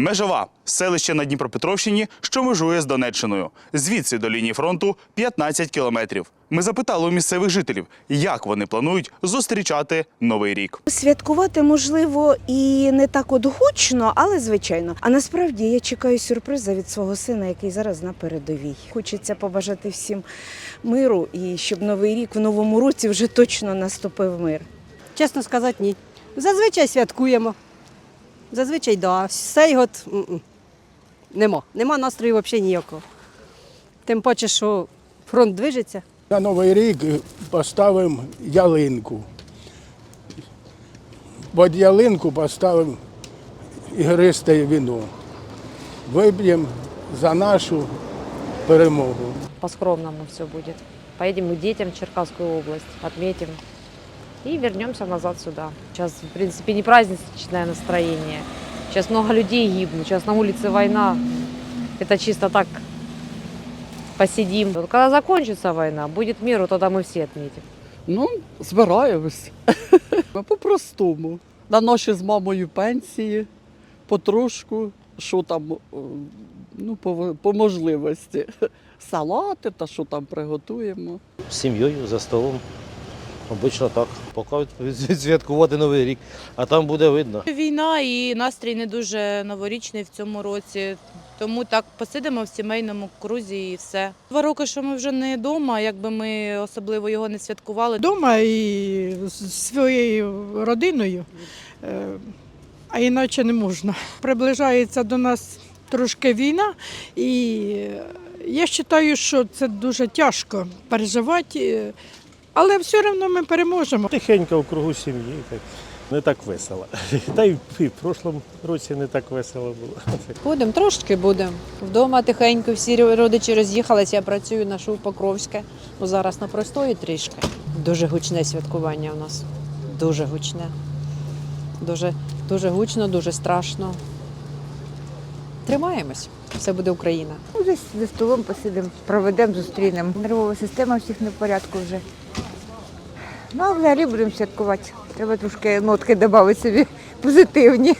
Межова селище на Дніпропетровщині, що межує з Донеччиною. Звідси до лінії фронту 15 кілометрів. Ми запитали у місцевих жителів, як вони планують зустрічати новий рік. Святкувати можливо і не так от гучно, але звичайно. А насправді я чекаю сюрприза від свого сина, який зараз на передовій. Хочеться побажати всім миру і щоб новий рік в новому році вже точно наступив мир. Чесно сказати, ні. Зазвичай святкуємо. Зазвичай, да. Цей год м-м. нема. Нема настрою взагалі ніякого. Тим паче, що фронт движеться. На Новий рік поставимо ялинку. Під ялинку поставимо ігристе віно. Виб'ємо за нашу перемогу. по-скромному все будет. Поедем к детям в Черкасскую область, отметим и вернемся назад сюда. Сейчас, в принципе, не праздничное настроение. Сейчас много людей гибнут, сейчас на улице война. Это чисто так посидим. Вот Когда закончится война, будет мир, вот тогда мы все отметим. Ну, збираємось. По-простому. На наші з мамою пенсії, потрошку, що там, е, ну, по, по можливості. Салати та що там приготуємо. з сім'єю за столом. Обично так. Поки відсвяткувати Новий рік, а там буде видно. Війна і настрій не дуже новорічний в цьому році. Тому так посидимо в сімейному крузі і все. Два роки, що ми вже не вдома, якби ми особливо його не святкували. Дома і з своєю родиною, е, а іначе не можна. Приближається до нас трошки війна, і я вважаю, що це дуже тяжко переживати, е, але все одно ми переможемо. Тихенько в кругу сім'ї. Так. Не так весело. Та й в прошлому році не так весело було. Будемо, трошки будемо. Вдома тихенько, всі родичі роз'їхалися, я працюю на ШУ Покровське. Ну, зараз на простої трішки. Дуже гучне святкування у нас. Дуже гучне. Дуже, дуже гучно, дуже страшно. Тримаємось. Все буде Україна. Ну, десь за столом посидимо, проведемо, зустрінемо. Нервова система всіх не в порядку вже. Ну, а взагалі будемо святкувати. Треба трошки нотки додати собі позитивні.